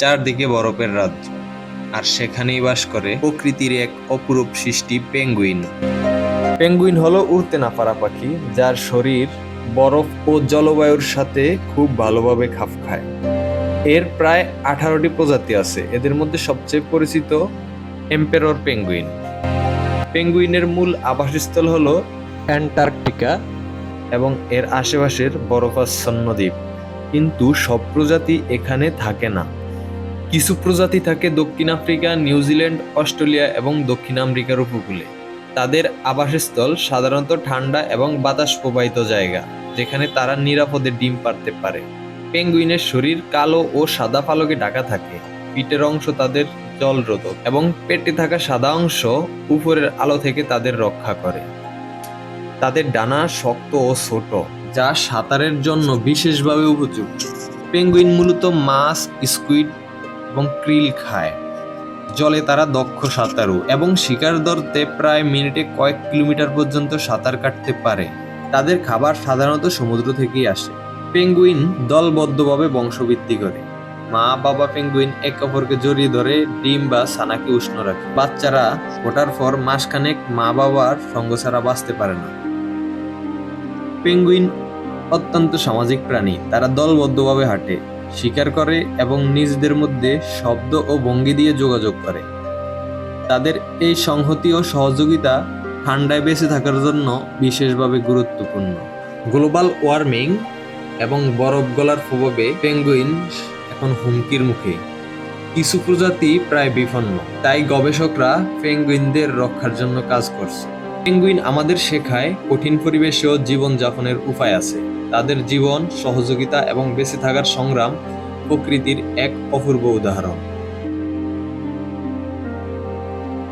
চারদিকে বরফের রাজ্য, আর সেখানেই বাস করে প্রকৃতির এক অপরূপ সৃষ্টি পেঙ্গুইন। পেঙ্গুইন হলো উড়তে না পারা পাখি, যার শরীর বরফ ও জলবায়ুর সাথে খুব ভালোভাবে খাপ খায়। এর প্রায় আঠারোটি প্রজাতি আছে, এদের মধ্যে সবচেয়ে পরিচিত এম্পেরর পেঙ্গুইন। পেঙ্গুইনের মূল আবাসস্থল হলো অ্যান্টার্কটিকা এবং এর আশেপাশের বরফাচ্ছন্ন দ্বীপ। কিন্তু সব প্রজাতি এখানে থাকে না। কিছু প্রজাতি থাকে দক্ষিণ আফ্রিকা নিউজিল্যান্ড অস্ট্রেলিয়া এবং দক্ষিণ আমেরিকার উপকূলে। তাদের আবাসস্থল সাধারণত ঠান্ডা এবং বাতাস প্রবাহিত জায়গা, যেখানে তারা নিরাপদে ডিম পারতে পারে। পেঙ্গুইনের শরীর কালো ও সাদা পালকে ঢাকা থাকে। পিঠের অংশ তাদের জলরোধক এবং পেটে থাকা সাদা অংশ উপরের আলো থেকে তাদের রক্ষা করে। তাদের ডানা শক্ত ও ছোট, যা সাঁতারের জন্য বিশেষভাবে উপযুক্ত। পেঙ্গুইন মূলত মাছ, স্কুইড এবং ক্রিল খায়। জলে তারা দক্ষ সাঁতারু এবং শিকার ধরতে প্রায় মিনিটে কয়েক কিলোমিটার পর্যন্ত সাঁতার কাটতে পারে। তাদের খাবার সাধারণত সমুদ্র থেকেই আসে। পেঙ্গুইন দলবদ্ধভাবে বংশবৃদ্ধি করে। মা বাবা পেঙ্গুইন এক অপরকে জড়িয়ে ধরে, ডিম বা সানাকে উষ্ণ রাখে। বাচ্চারা ফোটার পর মাসখানেক মা বাবার সঙ্গ ছাড়া বাঁচতে পারে না। পেঙ্গুইন অত্যন্ত সামাজিক প্রাণী। তারা দলবদ্ধভাবে হাঁটে। শিকার করে এবং নিজেদের মধ্যে শব্দ ও ভঙ্গি দিয়ে যোগাযোগ করে। তাদের এই সংহতি ও সহযোগিতা ঠান্ডায় বেঁচে থাকার জন্য বিশেষভাবে গুরুত্বপূর্ণ। গ্লোবাল ওয়ার্মিং এবং বরফ গলার প্রভাবে পেঙ্গুইন এখন হুমকির মুখে। কিছু প্রজাতি প্রায় বিপন্ন তাই গবেষকরা পেঙ্গুইনদের রক্ষার জন্য কাজ করছে। পেঙ্গুইন আমাদের শেখায় কঠিন পরিবেশেও জীবনযাপনের উপায় আছে। তাদের জীবন সহযোগিতা এবং বেঁচে থাকার সংগ্রাম প্রকৃতির এক অপূর্ব উদাহরণ।